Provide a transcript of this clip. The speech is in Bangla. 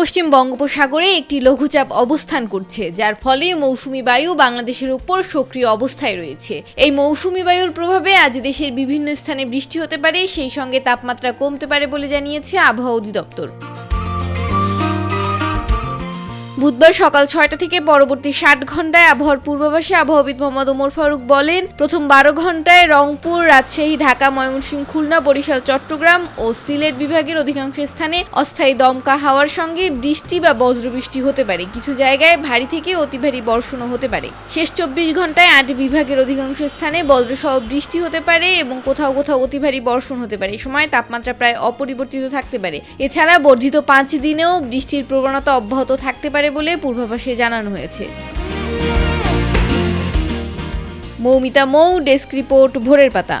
পশ্চিম বঙ্গোপসাগরে একটি লঘুচাপ অবস্থান করছে, যার ফলে মৌসুমি বায়ু বাংলাদেশের উপর সক্রিয় অবস্থায় রয়েছে। এই মৌসুমি বায়ুর প্রভাবে আজ দেশের বিভিন্ন স্থানে বৃষ্টি হতে পারে, সেই সঙ্গে তাপমাত্রা কমতে পারে বলে জানিয়েছে আবহাওয়া অধিদপ্তর। বুধবার সকাল ছয়টা থেকে পরবর্তী ষাট ঘন্টায় আবহাওয়ার পূর্বাভাসে আবহাওয়াবিদ মোহাম্মদ ওমর ফারুক বলেন, প্রথম বারো ঘন্টায় রংপুর, রাজশাহী, ঢাকা, ময়মনসিংহ, খুলনা, বরিশাল, চট্টগ্রাম ও সিলেট বিভাগের অধিকাংশ স্থানে অস্থায়ী দমকা হাওয়ার সঙ্গে বৃষ্টি বা বজ্রবৃষ্টি হতে পারে। কিছু জায়গায় ভারী থেকে অতি ভারী বর্ষণও হতে পারে। শেষ চব্বিশ ঘন্টায় আট বিভাগের অধিকাংশ স্থানে বজ্রসহ বৃষ্টি হতে পারে এবং কোথাও কোথাও অতি ভারী বর্ষণ হতে পারে। এই সময় তাপমাত্রা প্রায় অপরিবর্তিত থাকতে পারে। এছাড়া বর্ধিত পাঁচ দিনেও বৃষ্টির প্রবণতা অব্যাহত থাকতে পারে বলে পূর্বাভাসে জানানো হয়েছে। মৌমিতা মৌ ডেস্ক রিপোর্ট ভোরের পাতা।